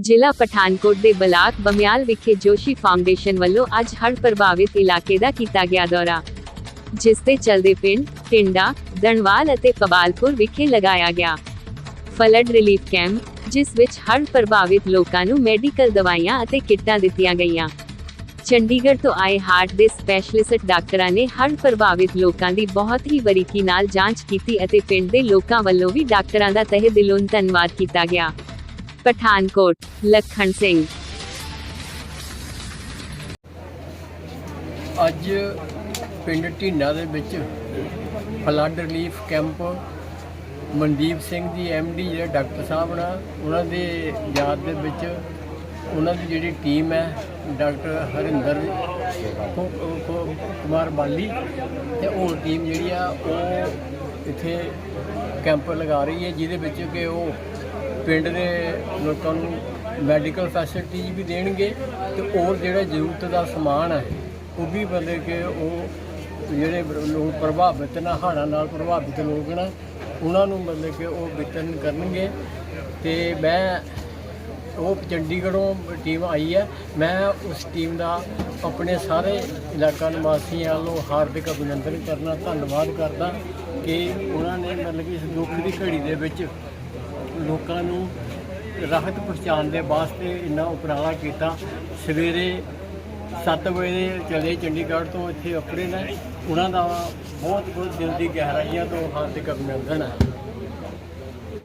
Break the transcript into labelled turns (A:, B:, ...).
A: ਜ਼ਿਲ੍ਹਾ ਪਠਾਨਕੋਟ ਦੇ ਬਲਾਕ ਬਮਿਆਲ ਵਿਖੇ ਜੋਸ਼ੀ ਫਾਊਂਡੇਸ਼ਨ ਵੱਲੋਂ ਅੱਜ ਹੜ੍ਹ ਪ੍ਰਭਾਵਿਤ ਇਲਾਕੇ ਦਾ ਕੀਤਾ ਗਿਆ ਦੌਰਾ, ਜਿਸ ਤੇ ਚਲਦੇ ਪਿੰਡ ਟਿੰਡਾ, ਦਣਵਾਲ ਅਤੇ ਕਬਾਲਪੁਰ ਵਿਖੇ ਲਗਾਇਆ ਗਿਆ। ਫਲੱਡ ਰਿਲੀਫ ਕੈਂਪ, ਜਿਸ ਵਿੱਚ ਹੜ੍ਹ ਪ੍ਰਭਾਵਿਤ ਲੋਕਾਂ ਨੂੰ ਮੈਡੀਕਲ ਦਵਾਈਆਂ ਅਤੇ ਕਿੱਟਾਂ ਦਿੱਤੀਆਂ ਗਈਆਂ। ਚੰਡੀਗੜ੍ਹ ਤੋਂ ਆਏ ਹਾਰਟ ਦੇ ਸਪੈਸ਼ਲਿਸਟ ਡਾਕਟਰਾਂ ਨੇ ਹੜ੍ਹ ਪ੍ਰਭਾਵਿਤ ਲੋਕਾਂ ਦੀ ਬਹੁਤ ਹੀ ਬਰੀਕੀ ਨਾਲ ਜਾਂਚ ਕੀਤੀ ਅਤੇ ਪਿੰਡ ਦੇ ਲੋਕਾਂ ਵੱਲੋਂ ਵੀ ਡਾਕਟਰਾਂ ਦਾ ਤਹਿ ਦਿਲੋਂ ਧੰਨਵਾਦ ਕੀਤਾ ਗਿਆ। ਪਠਾਨਕੋਟ, ਲਖਣ ਸਿੰਘ।
B: ਅੱਜ ਪਿੰਡ ਢੀਂਡਾ ਦੇ ਵਿੱਚ flood relief camp Mandeep Singh ji D ਜਿਹੜੇ ਡਾਕਟਰ ਸਾਹਿਬ ਨੇ, ਉਹਨਾਂ ਦੇ ਯਾਦ ਦੇ ਵਿੱਚ ਉਹਨਾਂ ਦੀ ਜਿਹੜੀ ਟੀਮ ਹੈ, ਡਾਕਟਰ ਹਰਿੰਦਰ ਕੁਮਾਰ ਬਾਲੀ ਤੇ ਹੋਰ ਟੀਮ ਜਿਹੜੀ ਆ, ਉਹ ਇੱਥੇ ਕੈਂਪ ਲਗਾ ਰਹੀ ਹੈ, ਜਿਹਦੇ ਵਿੱਚ ਕਿ ਉਹ ਪਿੰਡ ਦੇ ਲੋਕਾਂ ਨੂੰ ਮੈਡੀਕਲ ਫੈਸਿਲਿਟੀਜ਼ ਵੀ ਦੇਣਗੇ ਤੇ ਹੋਰ ਜਿਹੜਾ ਜ਼ਰੂਰਤ ਦਾ ਸਮਾਨ ਹੈ, ਉਹ ਵੀ ਮਤਲਬ ਕਿ ਉਹ ਜਿਹੜੇ ਲੋਕ ਪ੍ਰਭਾਵਿਤ ਨਾ ਹਾੜਾਂ ਨਾਲ ਪ੍ਰਭਾਵਿਤ ਲੋਕ ਨਾ, ਉਹਨਾਂ ਨੂੰ ਮਤਲਬ ਕਿ ਉਹ ਵਿਤਰਨ ਕਰਨਗੇ। ਤੇ ਮੈਂ ਉਹ ਚੰਡੀਗੜ੍ਹੋਂ ਟੀਮ ਆਈ ਹੈ। ਮੈਂ ਉਸ ਟੀਮ ਦਾ ਆਪਣੇ ਸਾਰੇ ਇਲਾਕਾ ਨਿਵਾਸੀਆਂ ਨੂੰ ਹਾਰਦਿਕ ਅਭਿਨੰਦਨ ਕਰਨਾ, ਧੰਨਵਾਦ ਕਰਦਾ ਕਿ ਉਹਨਾਂ ਨੇ ਮਤਲਬ ਕਿ ਇਸ ਦੁੱਖ ਦੀ ਘੜੀ ਦੇ ਵਿੱਚ ਲੋਕਾਂ ਨੂੰ ਰਾਹਤ ਪਹੁੰਚਾਉਣ ਦੇ ਵਾਸਤੇ ਇੰਨਾ ਉਪਰਾਲਾ ਕੀਤਾ। ਸਵੇਰੇ 7 ਵਜੇ ਚਲੇ ਚੰਡੀਗੜ੍ਹ ਤੋਂ ਇੱਥੇ ਆਪਣੇ ਨੇ। ਉਹਨਾਂ ਦਾ ਬਹੁਤ ਬਹੁਤ ਦਿਲ ਦੀ ਗਹਿਰਾਈਆਂ ਤੋਂ ਹਾਰਦਿਕ ਅਭਿਨੰਦਨ ਹੈ।